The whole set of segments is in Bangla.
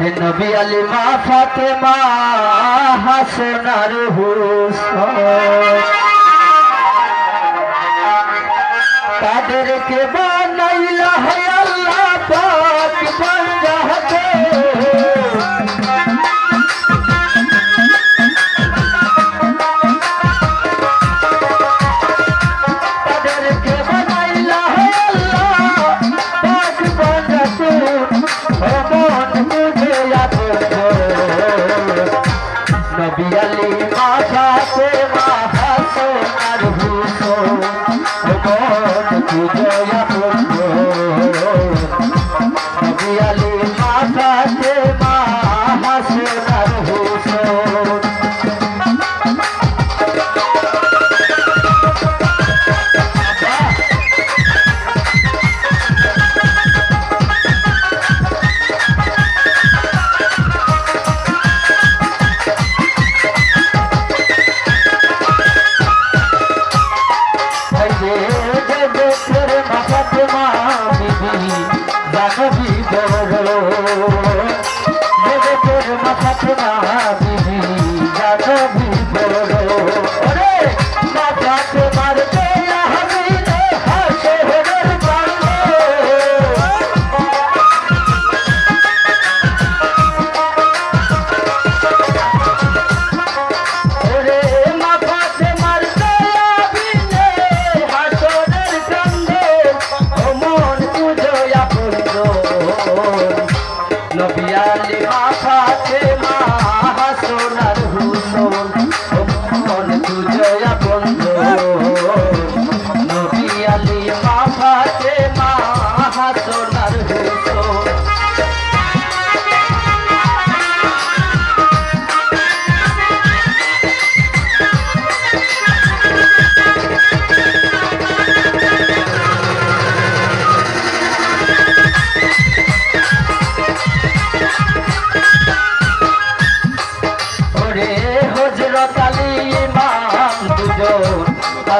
আমার নবী আলী মা ফাতেমা হাসনার হুসেন। তাদেরকে বা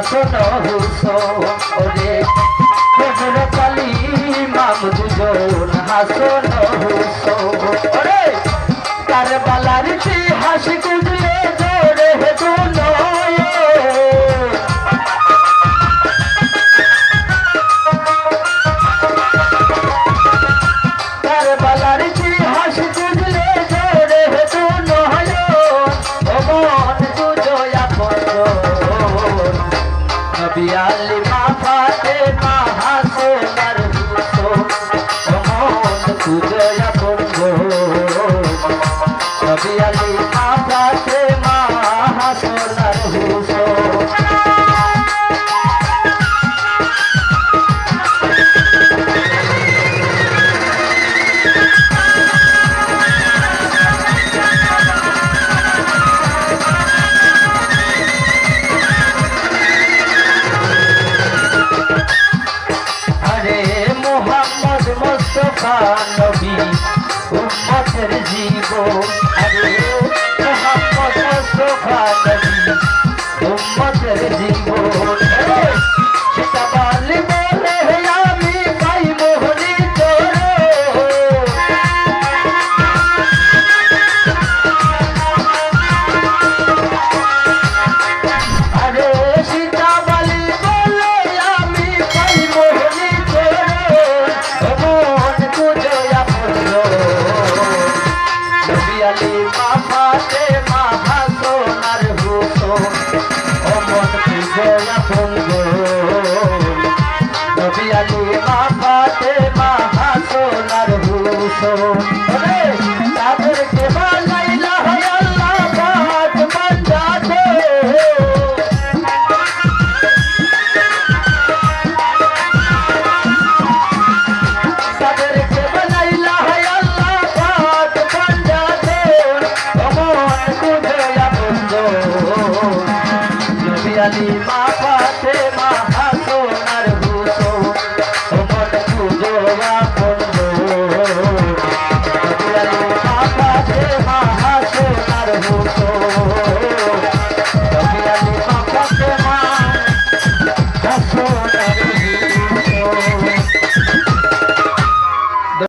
শাসন হুসো রে হাসো। মুস্তফা নবী উম্মতের জীবন। আরে গলি মাফাতে মাফা সোনার হুতো অমন পুজো আপন গো। নবী আলী মা